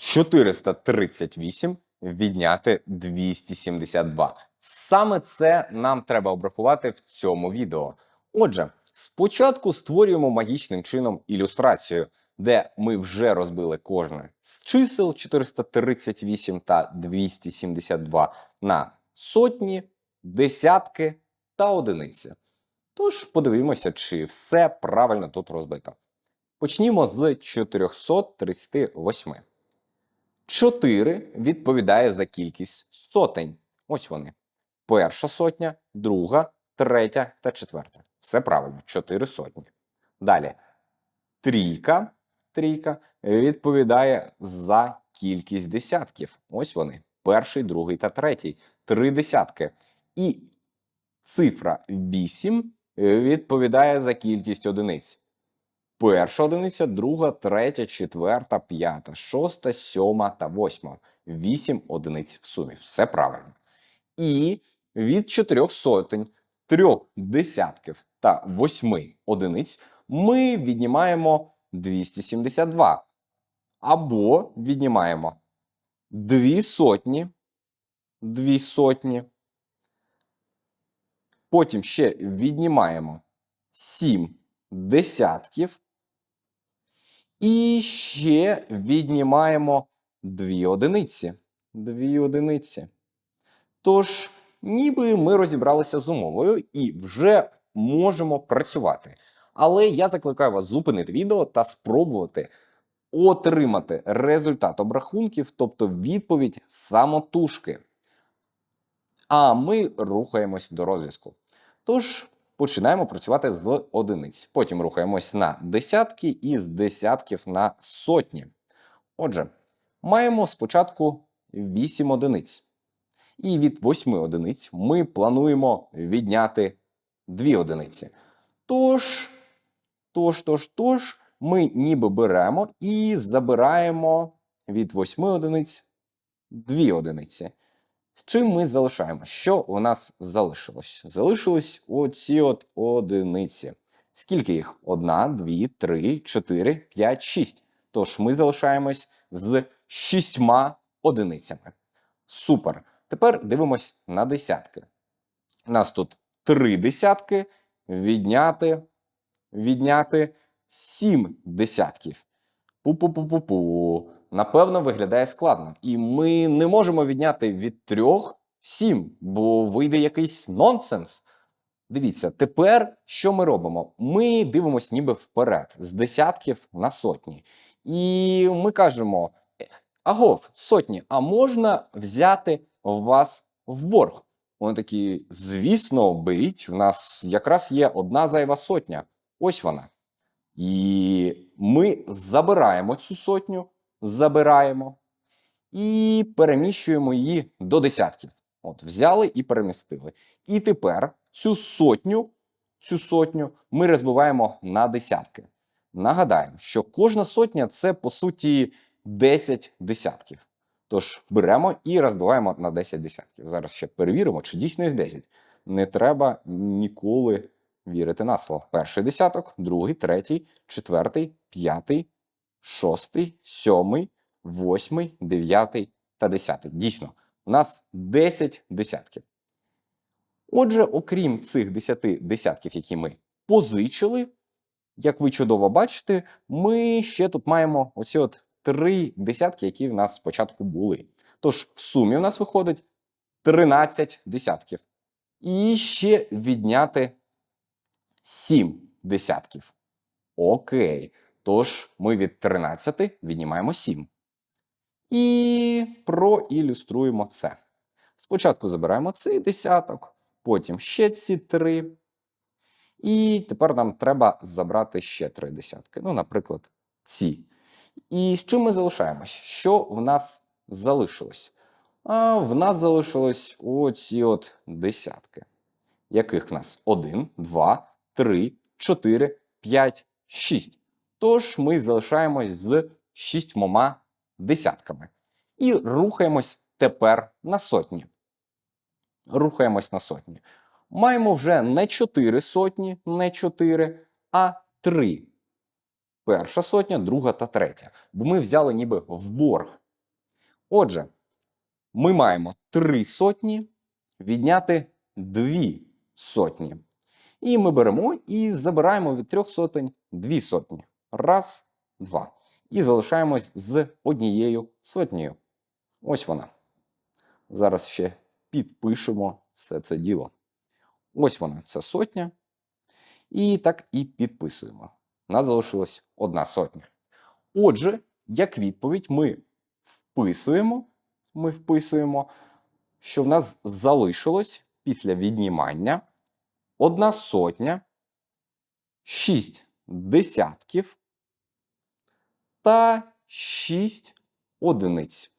438 відняти 272. Саме це нам треба обрахувати в цьому відео. Отже, спочатку створюємо магічним чином ілюстрацію, де ми вже розбили кожне з чисел 438 та 272 на сотні, десятки та одиниці. Тож подивимося, чи все правильно тут розбито. Почнімо з 438. 4 відповідає за кількість сотень. Ось вони. Перша сотня, друга, третя та четверта. Все правильно, 4 сотні. Далі. Трійка, трійка відповідає за кількість десятків. Ось вони. Перший, другий та третій. Три десятки. І цифра 8 відповідає за кількість одиниць. Перша одиниця, друга, третя, четверта, п'ята, шоста, сьома та восьма. Вісім одиниць в сумі. Все правильно. І від чотирьох сотень, трьох десятків та восьми одиниць ми віднімаємо 272. Або віднімаємо дві сотні, дві сотні. Потім ще віднімаємо 7 десятків. І ще віднімаємо 2 одиниці. 2 одиниці. Тож, ніби ми розібралися з умовою і вже можемо працювати. Але я закликаю вас зупинити відео та спробувати отримати результат обрахунків, тобто відповідь самотужки. А ми рухаємось до розв'язку. Тож починаємо працювати з одиниць. Потім рухаємось на десятки і з десятків на сотні. Отже, маємо спочатку 8 одиниць. І від 8 одиниць ми плануємо відняти 2 одиниці. Тож, тож, тож, тож, ми ніби беремо і забираємо від 8 одиниць 2 одиниці. З чим ми залишаємо? Що у нас залишилось? Залишились оці от одиниці. Скільки їх? Одна, дві, три, чотири, п'ять, шість. Тож ми залишаємось з шістьма одиницями. Супер. Тепер дивимось на десятки. У нас тут три десятки. Відняти, відняти сім десятків. Пу-пу-пу-пу-пу. Напевно, виглядає складно. І ми не можемо відняти від трьох сім, бо вийде якийсь нонсенс. Дивіться, тепер що ми робимо? Ми дивимося ніби вперед, з десятків на сотні. І ми кажемо: «Ех, агов, сотні, а можна взяти вас в борг? Вони такі, звісно, беріть, в нас якраз є одна зайва сотня. Ось вона. І ми забираємо цю сотню, забираємо і переміщуємо її до десятків. От, взяли і перемістили. І тепер цю сотню, цю сотню ми розбиваємо на десятки. Нагадаємо, що кожна сотня це по суті 10 десятків. Тож беремо і розбиваємо на 10 десятків. Зараз ще перевіримо, чи дійсно їх 10. Не треба ніколи вірити на слово. Перший десяток, другий, третій, четвертий, п'ятий, шостий, сьомий, восьмий, дев'ятий та десятий. Дійсно, у нас 10 десятків. Отже, окрім цих 10 десятків, які ми позичили, як ви чудово бачите, ми ще тут маємо оці от три десятки, які в нас спочатку були. Тож, в сумі у нас виходить 13 десятків. І ще відняти 7 десятків. Окей. Тож ми від 13 віднімаємо 7. І проілюструємо це. Спочатку забираємо цей десяток, потім ще ці три. І тепер нам треба забрати ще три десятки. Ну, наприклад, ці. І з чим ми залишаємось? Що в нас залишилось? А в нас залишилось оці от десятки. Яких в нас? 1, 2, 3, 4, 5, 6. Тож ми залишаємось з шістьмома десятками. І рухаємось тепер на сотні. Рухаємось на сотні. Маємо вже не 4 сотні, не 4, а 3. Перша сотня, друга та третя. Бо ми взяли ніби в борг Отже, ми маємо три сотні відняти дві сотні. І ми беремо і забираємо від трьох сотень дві сотні. Раз, два. І залишаємось з однією сотнею. Ось вона. Зараз ще підпишемо все це діло. Ось вона, це сотня. І так і підписуємо. Нас залишилась одна сотня. Отже, як відповідь, ми вписуємо, ми вписуємо, що в нас залишилось після віднімання одна сотня, шість десятків та шість одиниць.